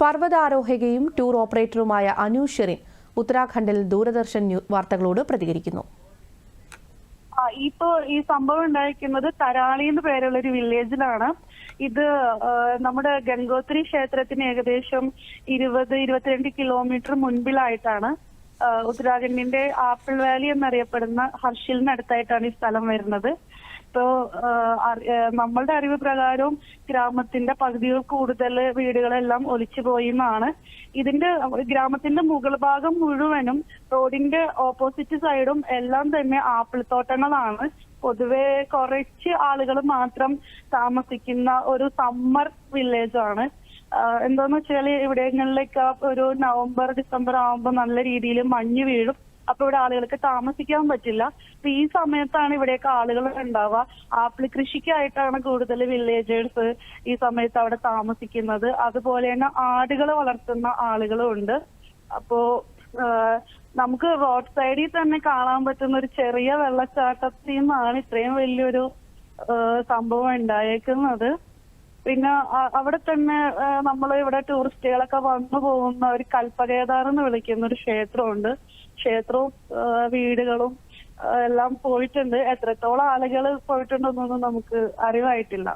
പർവതാരോഹകയും tour ഓപ്പറേറ്ററുമായ അനു ഷെറിൻ ഉത്തരാഖണ്ഡിൽ ദൂരദർശൻ വാർത്തകളോട് പ്രതികരിക്കുന്നു. ഇപ്പോ ഈ സംഭവം ഉണ്ടായിരിക്കുന്നത് തരാളി എന്ന് പേരുള്ള ഒരു വില്ലേജിലാണ്. ഇത് നമ്മുടെ ഗംഗോത്രി ക്ഷേത്രത്തിന് ഏകദേശം ഇരുപത് ഇരുപത്തിരണ്ട് കിലോമീറ്റർ മുൻപിലായിട്ടാണ്. ഉത്തരാഖണ്ഡിന്റെ ആപ്പിൾ വാലി എന്നറിയപ്പെടുന്ന ഹർഷിലിനടുത്തായിട്ടാണ് ഈ സ്ഥലം വരുന്നത്. ഇപ്പോ നമ്മളുടെ അറിവ് പ്രകാരവും ഗ്രാമത്തിന്റെ പകുതിയിൽ കൂടുതൽ വീടുകളെല്ലാം ഒലിച്ചു പോയി എന്നാണ്. ഇതിന്റെ ഗ്രാമത്തിന്റെ മുകൾ ഭാഗം മുഴുവനും റോഡിന്റെ ഓപ്പോസിറ്റ് സൈഡും എല്ലാം തന്നെ ആപ്പിൾ തോട്ടങ്ങളാണ്. പൊതുവെ കുറച്ച് ആളുകൾ മാത്രം താമസിക്കുന്ന ഒരു സമ്മർ വില്ലേജ് ആണ് ആഹ് എന്താന്ന് വെച്ചാൽ ഇവിടങ്ങളിലേക്ക് ഒരു നവംബർ ഡിസംബർ ആവുമ്പോൾ നല്ല രീതിയിൽ മഞ്ഞ് വീഴും. അപ്പൊ ഇവിടെ ആളുകൾക്ക് താമസിക്കാൻ പറ്റില്ല. അപ്പൊ ഈ സമയത്താണ് ഇവിടെയൊക്കെ ആളുകൾ ഉണ്ടാവുക. ആപ്പിൾ കൃഷിക്കായിട്ടാണ് കൂടുതൽ വില്ലേജേഴ്സ് ഈ സമയത്ത് അവിടെ താമസിക്കുന്നത്. അതുപോലെ തന്നെ ആടുകൾ വളർത്തുന്ന ആളുകളും ഉണ്ട്. അപ്പോ നമുക്ക് റോഡ് സൈഡിൽ തന്നെ കാണാൻ പറ്റുന്ന ഒരു ചെറിയ വെള്ളച്ചാട്ടത്തിൽ നിന്നാണ് ഇത്രയും വലിയൊരു സംഭവം ഉണ്ടായേക്കുന്നത്. പിന്നെ അവിടെ തന്നെ നമ്മൾ ഇവിടെ ടൂറിസ്റ്റുകളൊക്കെ വന്നു പോകുന്ന ഒരു കൽപ്പകേദാർ എന്ന് വിളിക്കുന്ന ഒരു ക്ഷേത്രമുണ്ട്. ക്ഷേത്രവും വീടുകളും എല്ലാം പോയിട്ടുണ്ട്. എത്രത്തോളം ആളുകൾ പോയിട്ടുണ്ടെന്നൊന്നും നമുക്ക് അറിവായിട്ടില്ല.